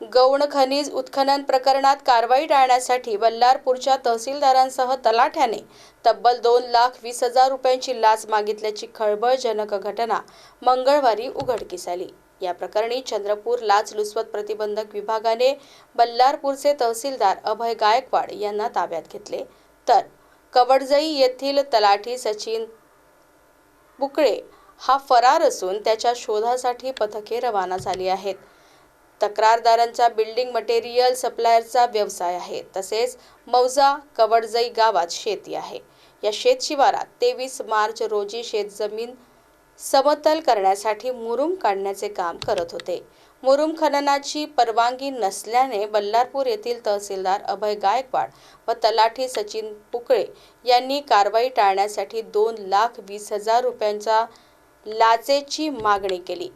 गौण खनिज उत्खनन प्रकरणात कारवाई टाळण्यासाठी बल्लारपूरच्या तहसीलदारांसह तलाठ्याने तब्बल दोन लाख वीस हजार रुपयांची लाच मागितल्याची खळबळजनक घटना मंगळवारी उघडकीस आली. या प्रकरणी चंद्रपूर लाचलुचपत प्रतिबंधक विभागाने बल्लारपूरचे तहसीलदार अभय गायकवाड यांना ताब्यात घेतले. तर कवडजई येथील तलाठी सचिन बुकळे हा फरार असून त्याच्या शोधासाठी पथके रवाना झाली आहेत. तक्रारदारांचा बिल्डिंग मटेरियल सप्लायरचा व्यवसाय आहे. तसेच मौजा कवडजई गावात शेती आहे. या शेतशिवारात तेवीस मार्च रोजी शेतजमीन समतल करण्यासाठी मुरुम काढण्याचे काम करत होते. मुरुम खननाची परवानगी नसल्याने बल्लारपूर येथील तहसीलदार अभय गायकवाड व तलाठी सचिन पुकळे यांनी कारवाई टाळण्यासाठी दोन लाख वीस हजार रुपयांचा लाचेची मागणी केली.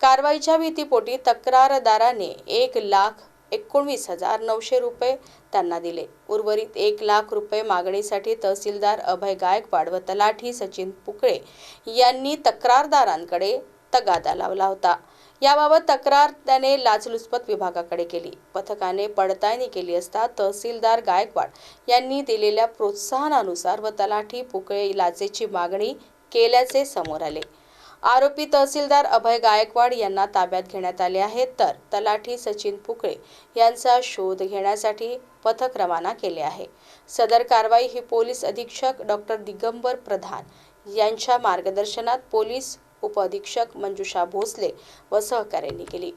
कारवाईच्या भीतीपोटी तक्रारदाराने एक लाख एकोणवीस हजार नऊशे रुपये त्यांना दिले. उर्वरित एक लाख रुपये मागणीसाठी तहसीलदार अभय गायकवाड व तलाठी सचिन पुकळे यांनी तक्रारदारांकडे तगादा लावला होता. याबाबत तक्रार त्याने लाचलुचपत विभागाकडे केली. पथकाने पडताळणी केली असता तहसीलदार गायकवाड यांनी दिलेल्या प्रोत्साहनानुसार व तलाठी पुकळे लाचेची मागणी केल्याचे समोर आले. आरोपी तहसीलदार अभय गायकवाड यांना ताब्यात घेण्यात आले आहेत. तर तलाठी सचिन पुकळे यांचा शोध घेण्यासाठी पथक रवाना केले आहे. सदर कारवाई ही पोलीस अधीक्षक डॉक्टर दिगंबर प्रधान यांच्या मार्गदर्शनात पोलीस उपअधीक्षक मंजुषा भोसले व सहकाऱ्यांनी केली.